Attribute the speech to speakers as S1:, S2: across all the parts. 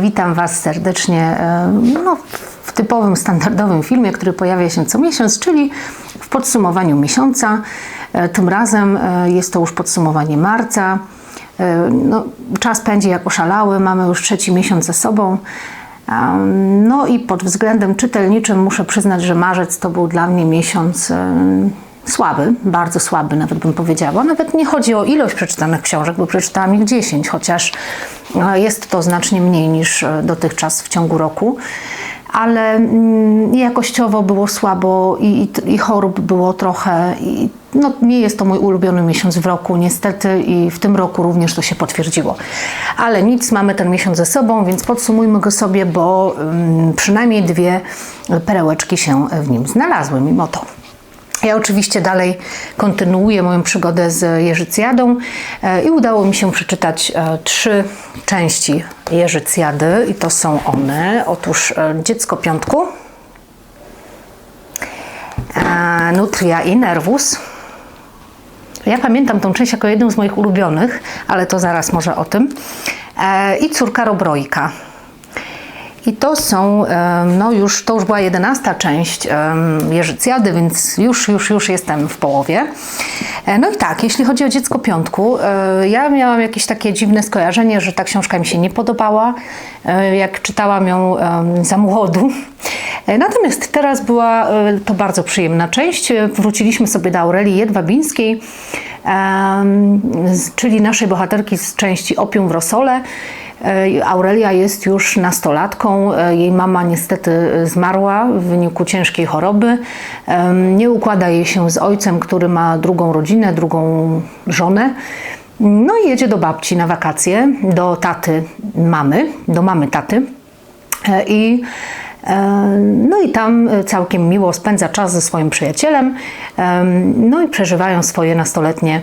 S1: witam Was serdecznie e, no, w typowym, standardowym filmie, który pojawia się co miesiąc, czyli w podsumowaniu miesiąca. E, Tym razem e, jest to już podsumowanie marca. No, czas pędzi jak oszalały, mamy już trzeci miesiąc za sobą. No i pod względem czytelniczym muszę przyznać, że marzec to był dla mnie miesiąc słaby, bardzo słaby nawet bym powiedziała. Nawet nie chodzi o ilość przeczytanych książek, bo przeczytałam ich 10, chociaż jest to znacznie mniej niż e, dotychczas w ciągu roku. Ale mm, jakościowo było słabo i, i, i chorób było trochę. I, no, nie jest to mój ulubiony miesiąc w roku, niestety, i w tym roku również to się potwierdziło. Ale nic, mamy ten miesiąc ze sobą, więc podsumujmy go sobie, bo ym, przynajmniej dwie perełeczki się w nim znalazły, mimo to. Ja oczywiście dalej kontynuuję moją przygodę z Jerzycjadą e, i udało mi się przeczytać e, trzy części Jerzycjady i to są one. Otóż e, Dziecko Piątku, Nutria i Nervus. Ja pamiętam tą część jako jedną z moich ulubionych, ale to zaraz może o tym. I Córka Robrojka. I to są, no już, to już była jedenasta część em, Jerzycjady, więc już, już, już jestem w połowie. E, No i tak, jeśli chodzi o Dziecko Piątku, e, ja miałam jakieś takie dziwne skojarzenie, że ta książka mi się nie podobała, e, jak czytałam ją za młodu. Natomiast teraz była to bardzo przyjemna część. Wróciliśmy sobie do Aurelii Jedwabińskiej, czyli naszej bohaterki z części Opium w Rosole. E, Aurelia jest już nastolatką. E, Jej mama niestety zmarła w wyniku ciężkiej choroby. Nie układa jej się z ojcem, który ma drugą rodzinę, drugą żonę. No i jedzie do babci na wakacje, do taty mamy, do mamy taty. E, I, no i tam całkiem miło spędza czas ze swoim przyjacielem. Em, No i przeżywają swoje nastoletnie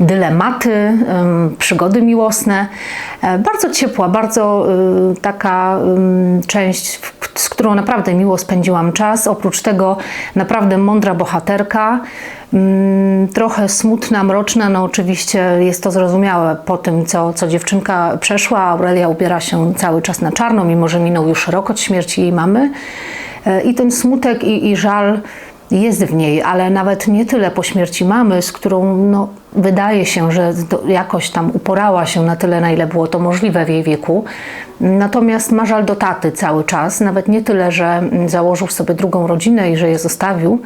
S1: dylematy, em, przygody miłosne. E, Bardzo ciepła, bardzo y, taka część, z którą naprawdę miło spędziłam czas. Oprócz tego naprawdę mądra bohaterka, trochę smutna, mroczna. No oczywiście jest to zrozumiałe po tym, co, co dziewczynka przeszła. Aurelia ubiera się cały czas na czarno, mimo że minął już rok od śmierci jej mamy. E, I ten smutek i, i żal jest w niej, ale nawet nie tyle po śmierci mamy, z którą no, wydaje się, że jakoś tam uporała się na tyle, na ile było to możliwe w jej wieku. Natomiast ma żal do taty cały czas, nawet nie tyle, że założył sobie drugą rodzinę i że je zostawił,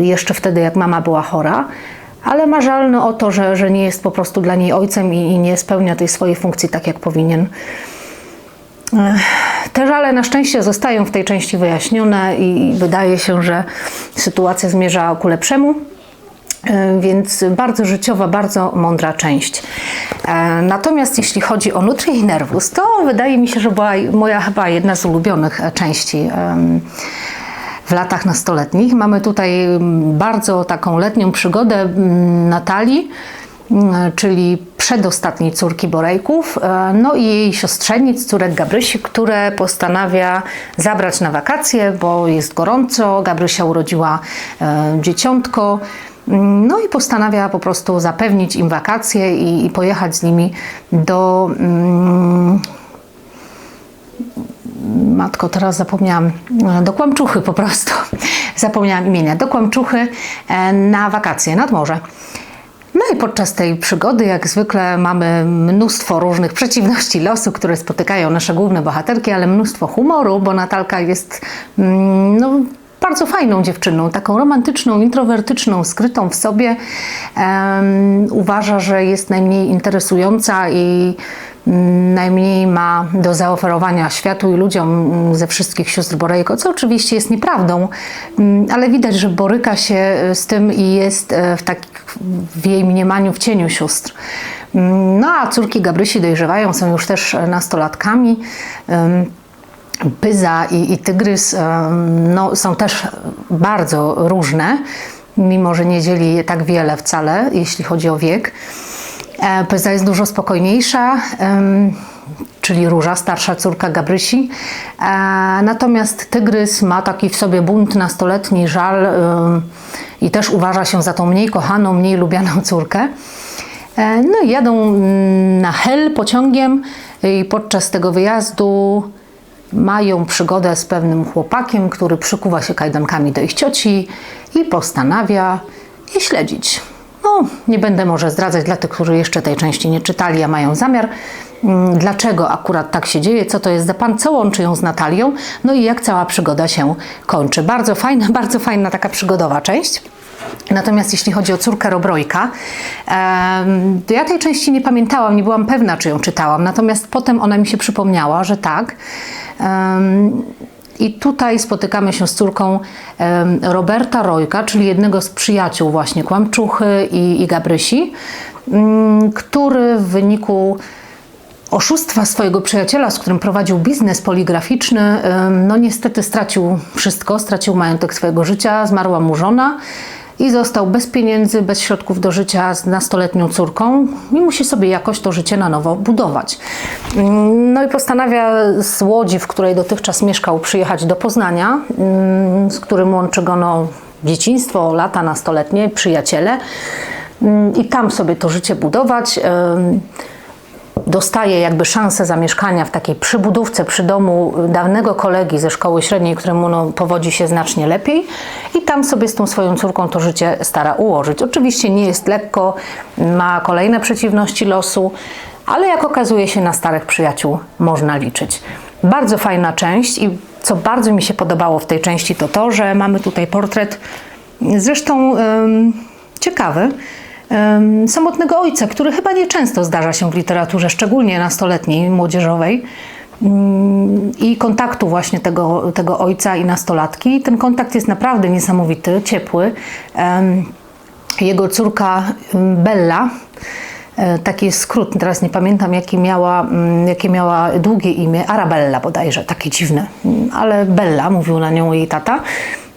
S1: y, jeszcze wtedy, jak mama była chora. Ale ma żal no, o to, że, że nie jest po prostu dla niej ojcem i, i nie spełnia tej swojej funkcji tak, jak powinien. Te żale na szczęście zostają w tej części wyjaśnione i wydaje się, że sytuacja zmierza ku lepszemu. E, Więc bardzo życiowa, bardzo mądra część. E, Natomiast jeśli chodzi o Nutrię i Nervus, to wydaje mi się, że była moja chyba jedna z ulubionych e, części w latach nastoletnich. Mamy tutaj mm, bardzo taką letnią przygodę mm, Natalii, czyli przedostatniej córki Borejków, e, no i jej siostrzenic, córek Gabrysi, które postanawia zabrać na wakacje, bo jest gorąco. Gabrysia urodziła e, dzieciątko. Mm, No i postanawia po prostu zapewnić im wakacje i, i pojechać z nimi do mm, matko, teraz zapomniałam, e, do Kłamczuchy po prostu. Zapomniałam imienia. Do Kłamczuchy e, na wakacje nad morze. No i podczas tej przygody, jak zwykle, mamy mnóstwo różnych przeciwności losu, które spotykają nasze główne bohaterki, ale mnóstwo humoru, bo Natalka jest mm, no, bardzo fajną dziewczyną, taką romantyczną, introwertyczną, skrytą w sobie. Em, uważa, że jest najmniej interesująca i najmniej ma do zaoferowania światu i ludziom ze wszystkich sióstr Borejko, co oczywiście jest nieprawdą, mm, ale widać, że boryka się e, z tym i jest e, w, tak, w jej mniemaniu w cieniu sióstr. Mm, No a córki Gabrysi dojrzewają, są już też e, nastolatkami. Pyza i, i tygrys no, są też bardzo różne, mimo że nie dzieli je tak wiele wcale, jeśli chodzi o wiek. E, Pyza jest dużo spokojniejsza, czyli Róża, starsza córka Gabrysi. E, Natomiast tygrys ma taki w sobie bunt nastoletni, żal i też uważa się za tą mniej kochaną, mniej lubianą córkę. E, No i jadą mm, na Hel pociągiem i podczas tego wyjazdu mają przygodę z pewnym chłopakiem, który przykuwa się kajdankami do ich cioci i postanawia je śledzić. No, nie będę może zdradzać dla tych, którzy jeszcze tej części nie czytali, a mają zamiar, mm, dlaczego akurat tak się dzieje, co to jest za pan, co łączy ją z Natalią, no i jak cała przygoda się kończy. Bardzo fajna, bardzo fajna taka przygodowa część. Natomiast jeśli chodzi o córkę Robrojka, to ja tej części nie pamiętałam, nie byłam pewna, czy ją czytałam. Natomiast potem ona mi się przypomniała, że tak. I tutaj spotykamy się z córką Roberta Rojka, czyli jednego z przyjaciół właśnie Kłamczuchy i, i Gabrysi, mm, który w wyniku oszustwa swojego przyjaciela, z którym prowadził biznes poligraficzny, no niestety stracił wszystko, stracił majątek swojego życia, zmarła mu żona i został bez pieniędzy, bez środków do życia z nastoletnią córką i musi sobie jakoś to życie na nowo budować. Mm, No i postanawia z Łodzi, w której dotychczas mieszkał, przyjechać do Poznania, mm, z którym łączy go no, dzieciństwo, lata nastoletnie, przyjaciele Mm, i tam sobie to życie budować. Dostaje jakby szansę zamieszkania w takiej przybudówce przy domu dawnego kolegi ze szkoły średniej, któremu no, powodzi się znacznie lepiej i tam sobie z tą swoją córką to życie stara ułożyć. Oczywiście nie jest lekko, ma kolejne przeciwności losu, ale jak okazuje się na starych przyjaciół można liczyć. Bardzo fajna część i co bardzo mi się podobało w tej części to to, że mamy tutaj portret zresztą em, ciekawy, samotnego ojca, który chyba nieczęsto zdarza się w literaturze, szczególnie nastoletniej, młodzieżowej. Mm, I kontaktu właśnie tego, tego ojca i nastolatki. Ten kontakt jest naprawdę niesamowity, ciepły. Jego córka Bella, e, taki jest skrót, teraz nie pamiętam jakie miała, mm, jakie miała długie imię, Arabella bodajże, takie dziwne, Mm, ale Bella, mówił na nią jej tata.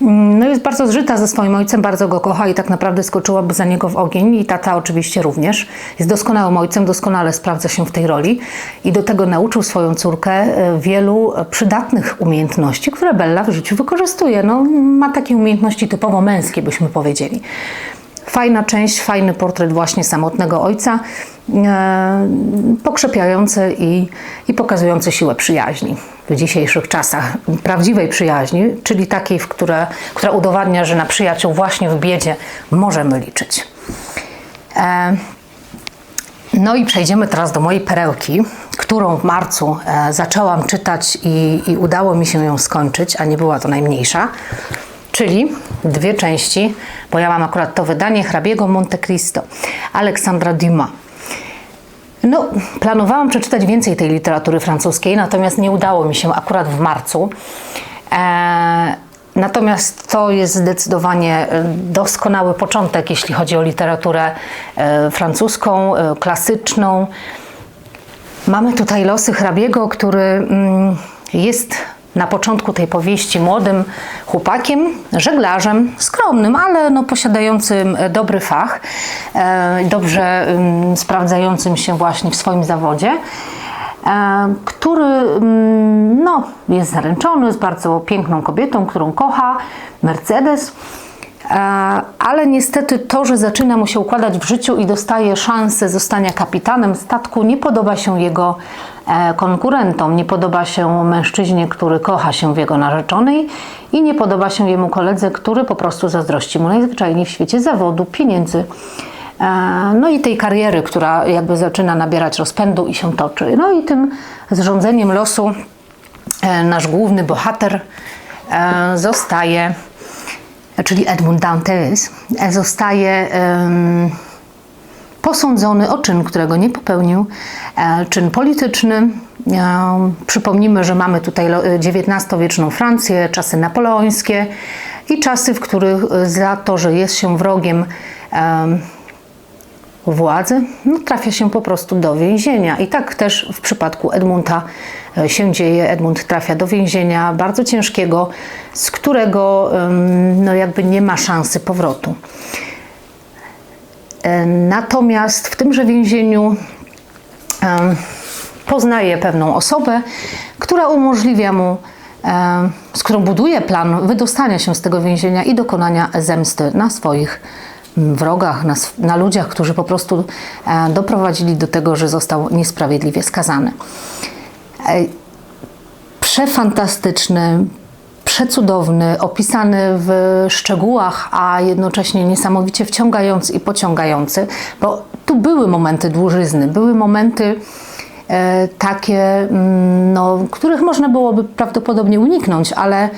S1: No jest bardzo zżyta ze swoim ojcem, bardzo go kocha i tak naprawdę skoczyłaby za niego w ogień i tata oczywiście również. Jest doskonałym ojcem, doskonale sprawdza się w tej roli i do tego nauczył swoją córkę e, wielu przydatnych umiejętności, które Bella w życiu wykorzystuje. No, ma takie umiejętności typowo męskie, byśmy powiedzieli. Fajna część, fajny portret właśnie samotnego ojca, e, pokrzepiający i, i pokazujący siłę przyjaźni w dzisiejszych czasach. Prawdziwej przyjaźni, czyli takiej, w które, która udowadnia, że na przyjaciół właśnie w biedzie możemy liczyć. E, no i przejdziemy teraz do mojej perełki, którą w marcu e, zaczęłam czytać i, i udało mi się ją skończyć, a nie była to najmniejsza. Czyli dwie części, bo ja mam akurat to wydanie hrabiego Monte Cristo, Aleksandra Dumas. No, planowałam przeczytać więcej tej literatury francuskiej, natomiast nie udało mi się akurat w marcu. E, natomiast to jest zdecydowanie e, doskonały początek, jeśli chodzi o literaturę e, francuską, e, klasyczną. Mamy tutaj losy hrabiego, który mm, jest na początku tej powieści młodym chłopakiem, żeglarzem, skromnym, ale no, posiadającym e, dobry fach, e, dobrze ym, sprawdzającym się właśnie w swoim zawodzie, e, który ym, no, jest zaręczony z bardzo piękną kobietą, którą kocha, Mercedes. E, Ale niestety to, że zaczyna mu się układać w życiu i dostaje szansę zostania kapitanem statku, nie podoba się jego e, konkurentom, nie podoba się mężczyźnie, który kocha się w jego narzeczonej i nie podoba się jemu koledze, który po prostu zazdrości mu najzwyczajniej w świecie zawodu, pieniędzy. e, No i tej kariery, która jakby zaczyna nabierać rozpędu i się toczy. No i tym zrządzeniem losu nasz główny bohater zostaje czyli Edmund Dantes, zostaje em, posądzony o czyn, którego nie popełnił, e, czyn polityczny. E, przypomnijmy, że mamy tutaj XIX-wieczną Francję, czasy napoleońskie i czasy, w których e, za to, że jest się wrogiem em, władzy, no, trafia się po prostu do więzienia. I tak też w przypadku Edmunda e, się dzieje. Edmund trafia do więzienia bardzo ciężkiego, z którego no, jakby nie ma szansy powrotu. E, Natomiast w tymże więzieniu poznaje pewną osobę, która umożliwia mu, z którą buduje plan wydostania się z tego więzienia i dokonania zemsty na swoich wrogach, na, na ludziach, którzy po prostu e, doprowadzili do tego, że został niesprawiedliwie skazany. E, Przefantastyczny, przecudowny, opisany w szczegółach, a jednocześnie niesamowicie wciągający i pociągający, bo tu były momenty dłużyzny, były momenty e, takie, mm, no, których można byłoby prawdopodobnie uniknąć, ale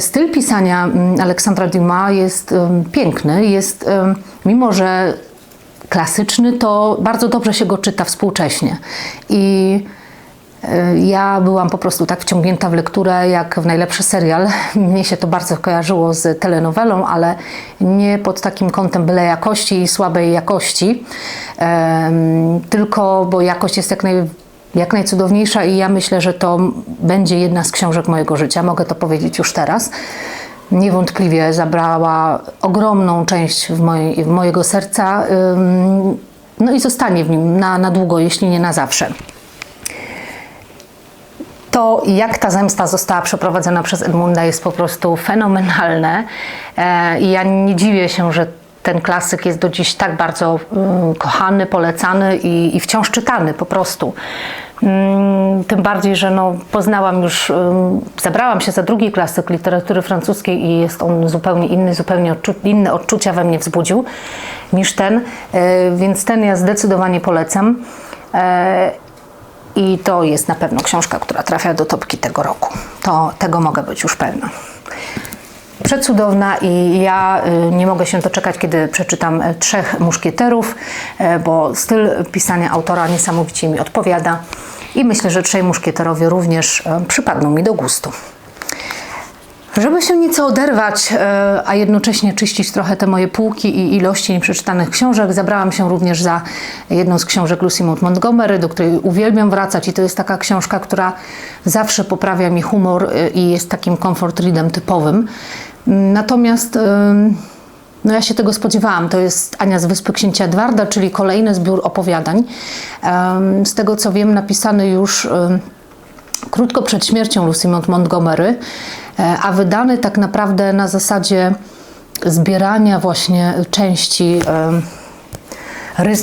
S1: styl pisania mm, Aleksandra Dumas jest piękny, jest, mimo że klasyczny, to bardzo dobrze się go czyta współcześnie. I e, ja byłam po prostu tak wciągnięta w lekturę, jak w najlepszy serial. Mnie się to bardzo kojarzyło z telenowelą, ale nie pod takim kątem byle jakości i słabej jakości, tylko bo jakość jest jak, naj, jak najcudowniejsza i ja myślę, że to będzie jedna z książek mojego życia. Mogę to powiedzieć już teraz. Niewątpliwie zabrała ogromną część w, mojej, w mojego serca, no i zostanie w nim na, na długo, jeśli nie na zawsze to, jak ta zemsta została przeprowadzona przez Edmunda, jest po prostu fenomenalne. E, I ja nie dziwię się, że ten klasyk jest do dziś tak bardzo mm, kochany, polecany i, i wciąż czytany po prostu. Mm, Tym bardziej, że no, poznałam już, zabrałam się za drugi klasyk literatury francuskiej i jest on zupełnie inny, zupełnie odczu- inne odczucia we mnie wzbudził niż ten, e, więc ten ja zdecydowanie polecam. E, i to jest na pewno książka, która trafia do topki tego roku. To tego mogę być już pewna. Przecudowna i ja y, nie mogę się doczekać, kiedy przeczytam e, Trzech Muszkieterów, e, bo styl pisania autora niesamowicie mi odpowiada i myślę, że Trzej Muszkieterowie również e, przypadną mi do gustu. Żeby się nieco oderwać, e, a jednocześnie czyścić trochę te moje półki i ilości nieprzeczytanych książek, zabrałam się również za jedną z książek Lucy Maud Montgomery, do której uwielbiam wracać i to jest taka książka, która zawsze poprawia mi humor e, i jest takim comfort readem typowym. Natomiast em, no ja się tego spodziewałam. To jest Ania z Wyspy Księcia Edwarda, czyli kolejny zbiór opowiadań. Z tego co wiem, napisany już krótko przed śmiercią Lucy Montgomery, e, a wydany tak naprawdę na zasadzie zbierania właśnie części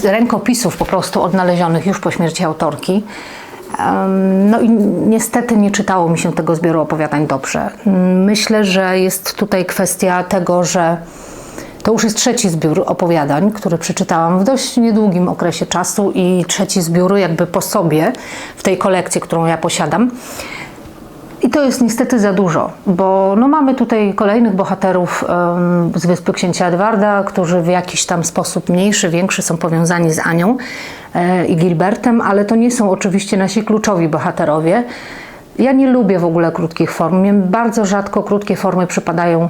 S1: rękopisów po prostu odnalezionych już po śmierci autorki. No i niestety nie czytało mi się tego zbioru opowiadań dobrze. Myślę, że jest tutaj kwestia tego, że to już jest trzeci zbiór opowiadań, który przeczytałam w dość niedługim okresie czasu i trzeci zbiór jakby po sobie w tej kolekcji, którą ja posiadam. I to jest niestety za dużo, bo no mamy tutaj kolejnych bohaterów em, z Wyspy Księcia Edwarda, którzy w jakiś tam sposób mniejszy, większy są powiązani z Anią e, i Gilbertem, ale to nie są oczywiście nasi kluczowi bohaterowie. Ja nie lubię w ogóle krótkich form. Mnie bardzo rzadko krótkie formy przypadają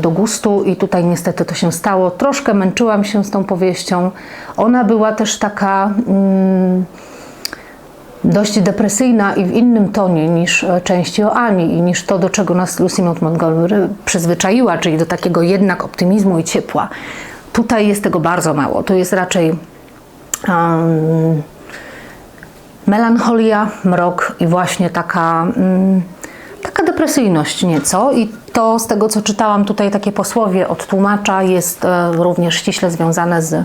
S1: do gustu i tutaj niestety to się stało. Troszkę męczyłam się z tą powieścią. Ona była też taka... Mm, dość depresyjna i w innym tonie niż e, części o Ani i niż to, do czego nas Lucy Maud Montgomery przyzwyczaiła, czyli do takiego jednak optymizmu i ciepła. Tutaj jest tego bardzo mało. To jest raczej um, melancholia, mrok i właśnie taka, mm, depresyjność nieco. I to z tego, co czytałam tutaj, takie posłowie od tłumacza jest e, również ściśle związane z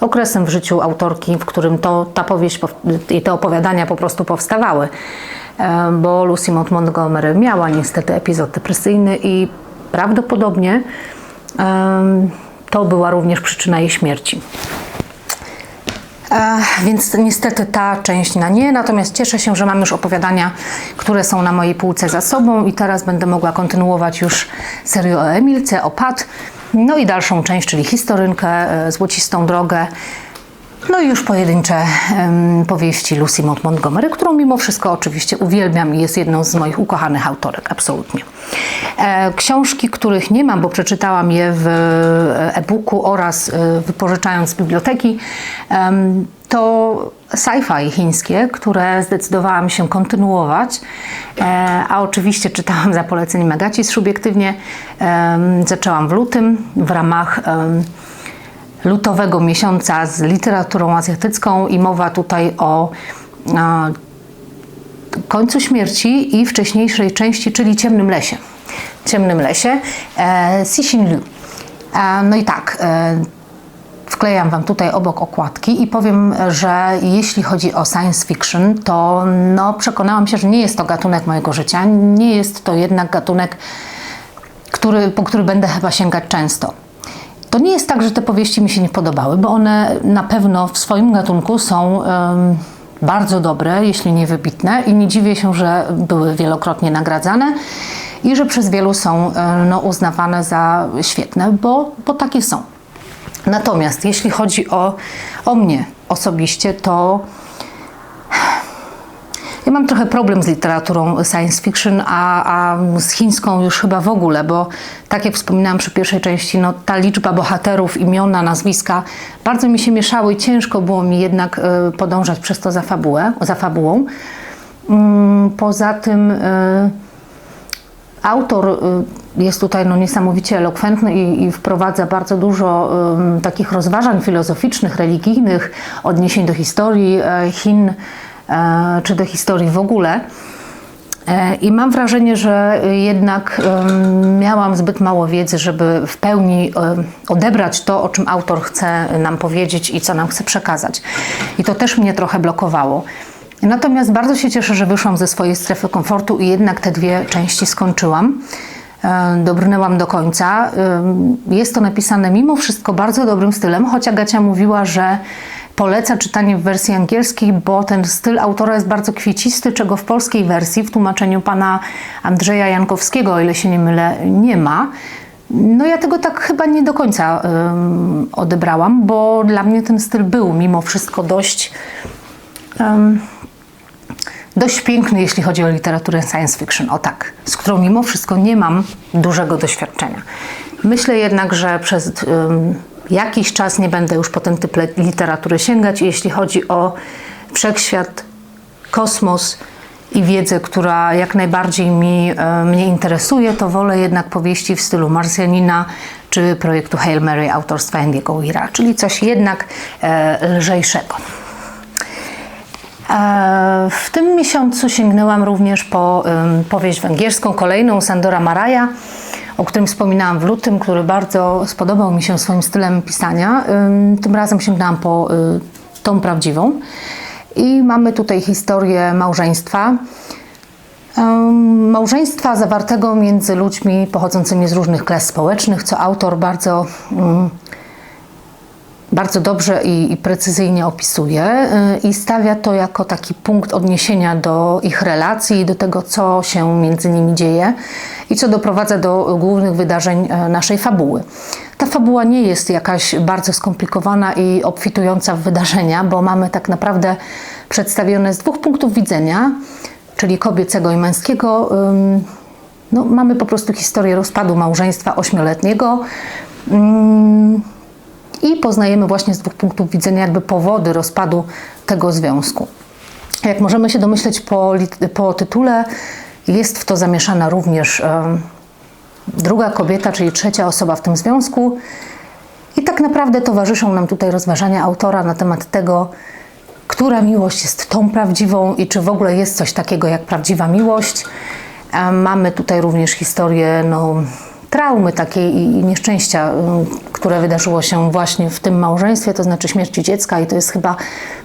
S1: okresem w życiu autorki, w którym to, ta powieść pow- i te opowiadania po prostu powstawały. E, Bo Lucy Montgomery miała niestety epizod depresyjny i prawdopodobnie to była również przyczyna jej śmierci. Więc niestety ta część na nie, natomiast cieszę się, że mam już opowiadania, które są na mojej półce za sobą i teraz będę mogła kontynuować już serię o Emilce, o Pat, no i dalszą część, czyli historynkę, e, Złocistą Drogę, no i już pojedyncze em, powieści Lucy Montgomery, którą mimo wszystko oczywiście uwielbiam i jest jedną z moich ukochanych autorek, absolutnie. E, książki, których nie mam, bo przeczytałam je w e, e-booku oraz e, wypożyczając z biblioteki, em, to sci-fi chińskie, które zdecydowałam się kontynuować, e, a oczywiście czytałam za poleceniem Agaci subiektywnie. em, Zaczęłam w lutym w ramach em, lutowego miesiąca z literaturą azjatycką i mowa tutaj o a, końcu śmierci i wcześniejszej części, czyli Ciemnym Lesie. Ciemnym Lesie e, Cixin Liu. E, No i tak, e, wklejam Wam tutaj obok okładki i powiem, że jeśli chodzi o science fiction, to no, przekonałam się, że nie jest to gatunek mojego życia. Nie jest to jednak gatunek, który, po który będę chyba sięgać często. To nie jest tak, że te powieści mi się nie podobały, bo one na pewno w swoim gatunku są em, bardzo dobre, jeśli nie wybitne, i nie dziwię się, że były wielokrotnie nagradzane i że przez wielu są no, uznawane za świetne, bo, bo takie są. Natomiast jeśli chodzi o, o mnie osobiście, to ja mam trochę problem z literaturą science fiction, a, a z chińską już chyba w ogóle, bo tak jak wspominałam przy pierwszej części, no, ta liczba bohaterów, imiona, nazwiska bardzo mi się mieszały i ciężko było mi jednak y, podążać przez to za, fabułę, za fabułą. Mm, poza tym y, autor y, jest tutaj no, niesamowicie elokwentny i, i wprowadza bardzo dużo takich rozważań filozoficznych, religijnych, odniesień do historii e, Chin e, czy do historii w ogóle. E, I mam wrażenie, że jednak miałam zbyt mało wiedzy, żeby w pełni odebrać to, o czym autor chce nam powiedzieć i co nam chce przekazać. I to też mnie trochę blokowało. Natomiast bardzo się cieszę, że wyszłam ze swojej strefy komfortu i jednak te dwie części skończyłam. E, Dobrnęłam do końca. Jest to napisane mimo wszystko bardzo dobrym stylem, choć Agacia mówiła, że poleca czytanie w wersji angielskiej, bo ten styl autora jest bardzo kwiecisty, czego w polskiej wersji, w tłumaczeniu pana Andrzeja Jankowskiego, o ile się nie mylę, nie ma. No ja tego tak chyba nie do końca odebrałam, bo dla mnie ten styl był mimo wszystko dość dość piękny, jeśli chodzi o literaturę science fiction, o tak, z którą mimo wszystko nie mam dużego doświadczenia. Myślę jednak, że przez jakiś czas nie będę już po ten typ literatury sięgać. Jeśli chodzi o wszechświat, kosmos i wiedzę, która jak najbardziej mi, e, mnie interesuje, to wolę jednak powieści w stylu Marsjanina czy projektu Hail Mary autorstwa Andy'ego Weira, czyli coś jednak e, lżejszego. E, W tym miesiącu sięgnęłam również po powieść węgierską, kolejną Sandora Maraja, o którym wspominałam w lutym, który bardzo spodobał mi się swoim stylem pisania. Ym, Tym razem sięgnęłam po y, tą prawdziwą. I mamy tutaj historię małżeństwa. Małżeństwa zawartego między ludźmi pochodzącymi z różnych klas społecznych, co autor bardzo bardzo dobrze i, i precyzyjnie opisuje y, i stawia to jako taki punkt odniesienia do ich relacji, do tego, co się między nimi dzieje i co doprowadza do głównych wydarzeń e, naszej fabuły. Ta fabuła nie jest jakaś bardzo skomplikowana i obfitująca w wydarzenia, bo mamy tak naprawdę przedstawione z dwóch punktów widzenia, czyli kobiecego i męskiego. No, mamy po prostu historię rozpadu małżeństwa ośmioletniego. I poznajemy właśnie z dwóch punktów widzenia jakby powody rozpadu tego związku. Jak możemy się domyśleć po, po tytule, jest w to zamieszana również druga kobieta, czyli trzecia osoba w tym związku. I tak naprawdę towarzyszą nam tutaj rozważania autora na temat tego, która miłość jest tą prawdziwą i czy w ogóle jest coś takiego jak prawdziwa miłość. Mamy tutaj również historię no, traumy takiej i nieszczęścia, które wydarzyło się właśnie w tym małżeństwie, to znaczy śmierci dziecka i to jest chyba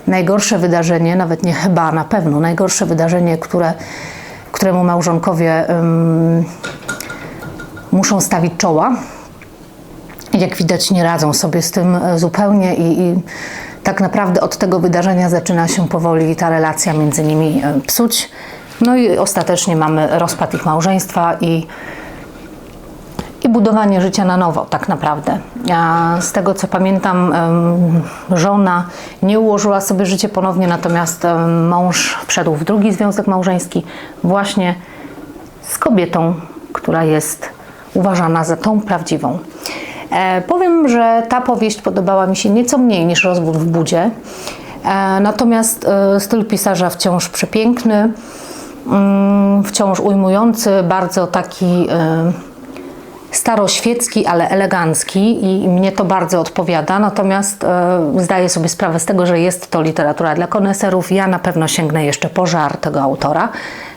S1: najgorsze wydarzenie, nawet nie chyba, na pewno najgorsze wydarzenie, które, któremu małżonkowie muszą stawić czoła. Jak widać, nie radzą sobie z tym e, zupełnie i, i tak naprawdę od tego wydarzenia zaczyna się powoli ta relacja między nimi e, psuć. No i ostatecznie mamy rozpad ich małżeństwa i budowanie życia na nowo, tak naprawdę. Z tego co pamiętam, żona nie ułożyła sobie życie ponownie, natomiast mąż wszedł w drugi związek małżeński właśnie z kobietą, która jest uważana za tą prawdziwą. E, powiem, że ta powieść podobała mi się nieco mniej niż Rozwód w budzie. E, natomiast e, styl pisarza wciąż przepiękny, mm, wciąż ujmujący, bardzo taki staroświecki, ale elegancki i mnie to bardzo odpowiada. Natomiast e, zdaję sobie sprawę z tego, że jest to literatura dla koneserów. Ja na pewno sięgnę jeszcze po żar tego autora,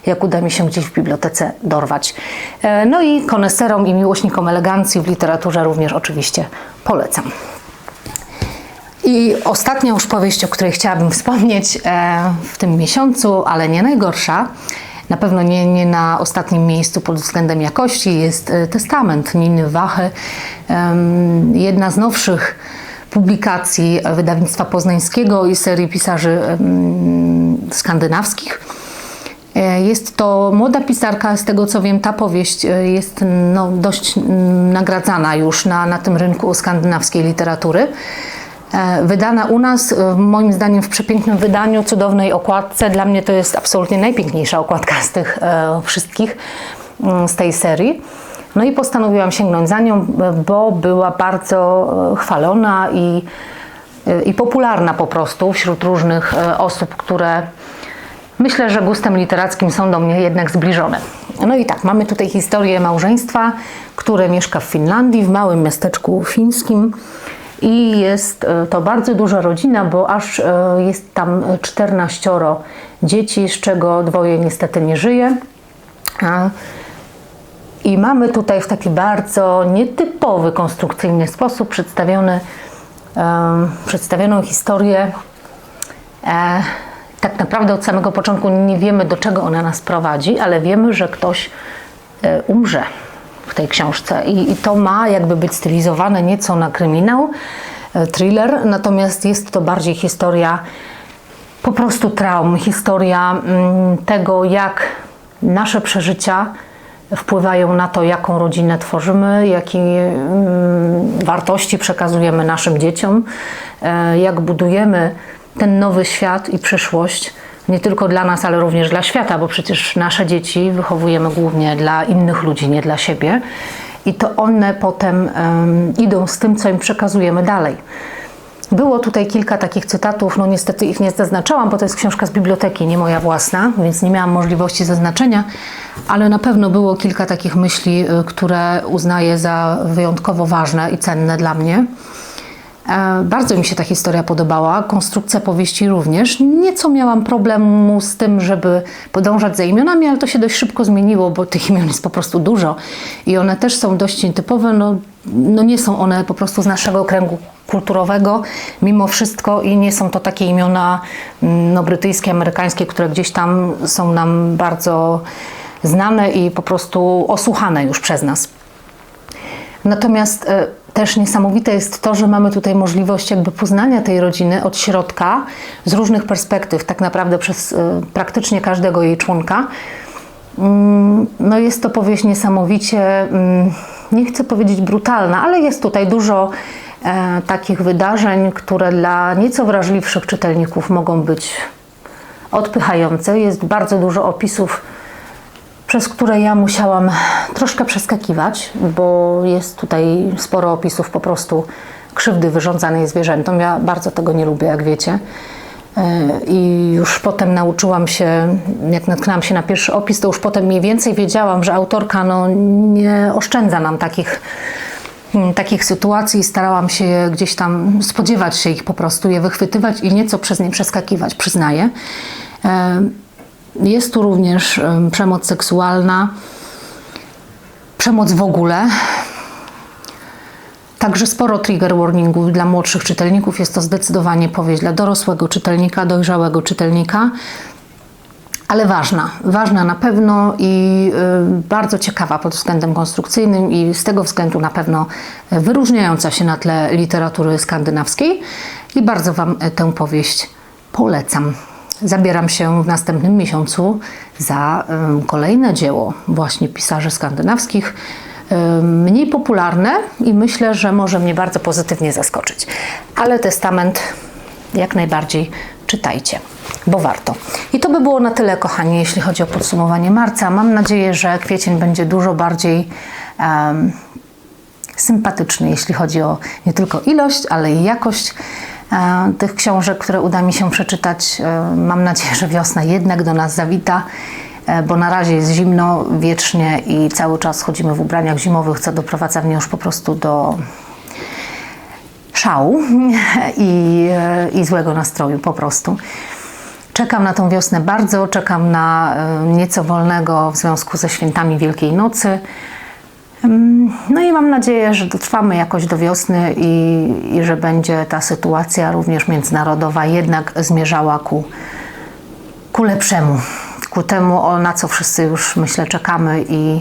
S1: jak uda mi się gdzieś w bibliotece dorwać. E, no i koneserom i miłośnikom elegancji w literaturze również oczywiście polecam. I ostatnia już powieść, o której chciałabym wspomnieć e, w tym miesiącu, ale nie najgorsza, na pewno nie, nie na ostatnim miejscu pod względem jakości, jest e, Testament Niny Wachy. Jedna z nowszych publikacji wydawnictwa poznańskiego i serii pisarzy skandynawskich. E, Jest to młoda pisarka, z tego co wiem, ta powieść e, jest no, dość mm, nagradzana już na, na tym rynku skandynawskiej literatury. E, Wydana u nas, e, moim zdaniem, w przepięknym wydaniu, cudownej okładce. Dla mnie to jest absolutnie najpiękniejsza okładka z tych e, wszystkich, mm, z tej serii. No i postanowiłam sięgnąć za nią, bo była bardzo chwalona i, i popularna po prostu wśród różnych osób, które myślę, że gustem literackim są do mnie jednak zbliżone. No i tak, mamy tutaj historię małżeństwa, które mieszka w Finlandii, w małym miasteczku fińskim. I jest e, to bardzo duża rodzina, bo aż e, jest tam 14 dzieci, z czego dwoje niestety nie żyje. I mamy tutaj w taki bardzo nietypowy, konstrukcyjny sposób przedstawiony, em, przedstawioną historię. E, tak naprawdę od samego początku nie wiemy, do czego ona nas prowadzi, ale wiemy, że ktoś e, umrze w tej książce. I, I to ma jakby być stylizowane nieco na kryminał, e, thriller, natomiast jest to bardziej historia po prostu traum, historia mm, tego, jak nasze przeżycia wpływają na to, jaką rodzinę tworzymy, jakie mm, wartości przekazujemy naszym dzieciom, e, jak budujemy ten nowy świat i przyszłość. Nie tylko dla nas, ale również dla świata, bo przecież nasze dzieci wychowujemy głównie dla innych ludzi, nie dla siebie. I to one potem em, idą z tym, co im przekazujemy dalej. Było tutaj kilka takich cytatów, no niestety ich nie zaznaczałam, bo to jest książka z biblioteki, nie moja własna, więc nie miałam możliwości zaznaczenia, ale na pewno było kilka takich myśli, y, które uznaję za wyjątkowo ważne i cenne dla mnie. E, Bardzo mi się ta historia podobała, konstrukcja powieści również. Nieco miałam problemu z tym, żeby podążać za imionami, ale to się dość szybko zmieniło, bo tych imion jest po prostu dużo i one też są dość nietypowe. No, no nie są one po prostu z naszego kręgu kulturowego mimo wszystko i nie są to takie imiona mm, no, brytyjskie, amerykańskie, które gdzieś tam są nam bardzo znane i po prostu osłuchane już przez nas. Natomiast e, też niesamowite jest to, że mamy tutaj możliwość jakby poznania tej rodziny od środka, z różnych perspektyw, tak naprawdę przez e, praktycznie każdego jej członka. Mm, No jest to powieść niesamowicie, mm, nie chcę powiedzieć brutalna, ale jest tutaj dużo e, takich wydarzeń, które dla nieco wrażliwszych czytelników mogą być odpychające. Jest bardzo dużo opisów przez które ja musiałam troszkę przeskakiwać, bo jest tutaj sporo opisów po prostu krzywdy wyrządzanej zwierzętom. Ja bardzo tego nie lubię, jak wiecie. E, I już potem nauczyłam się, jak natknęłam się na pierwszy opis, to już potem mniej więcej wiedziałam, że autorka no, nie oszczędza nam takich, mm, takich sytuacji. Starałam się gdzieś tam spodziewać się ich po prostu, je wychwytywać i nieco przez nie przeskakiwać, przyznaję. Jest tu również em, przemoc seksualna, przemoc w ogóle. Także sporo trigger warningów dla młodszych czytelników. Jest to zdecydowanie powieść dla dorosłego czytelnika, dojrzałego czytelnika, ale ważna. Ważna na pewno i y, bardzo ciekawa pod względem konstrukcyjnym i z tego względu na pewno wyróżniająca się na tle literatury skandynawskiej. I bardzo Wam tę powieść polecam. Zabieram się w następnym miesiącu za kolejne dzieło właśnie pisarzy skandynawskich, mniej popularne i myślę, że może mnie bardzo pozytywnie zaskoczyć. Ale Testament jak najbardziej czytajcie, bo warto. I to by było na tyle, kochani, jeśli chodzi o podsumowanie marca. Mam nadzieję, że kwiecień będzie dużo bardziej em, sympatyczny, jeśli chodzi o nie tylko ilość, ale i jakość tych książek, które uda mi się przeczytać. E, mam nadzieję, że wiosna jednak do nas zawita. e, bo na razie jest zimno wiecznie i cały czas chodzimy w ubraniach zimowych, co doprowadza mnie już po prostu do szału i, e, i złego nastroju po prostu. Czekam na tą wiosnę bardzo, czekam na e, nieco wolnego w związku ze świętami Wielkiej Nocy. No i mam nadzieję, że dotrwamy jakoś do wiosny i, i że będzie ta sytuacja również międzynarodowa jednak zmierzała ku, ku lepszemu, ku temu, o, na co wszyscy już myślę czekamy i,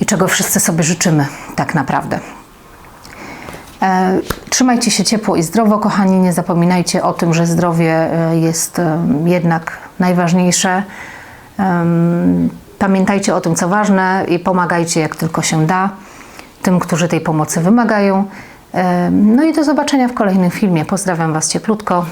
S1: i czego wszyscy sobie życzymy tak naprawdę. E, Trzymajcie się ciepło i zdrowo, kochani. Nie zapominajcie o tym, że zdrowie e, jest jednak najważniejsze. Pamiętajcie o tym, co ważne i pomagajcie jak tylko się da tym, którzy tej pomocy wymagają. No i do zobaczenia w kolejnym filmie. Pozdrawiam Was cieplutko.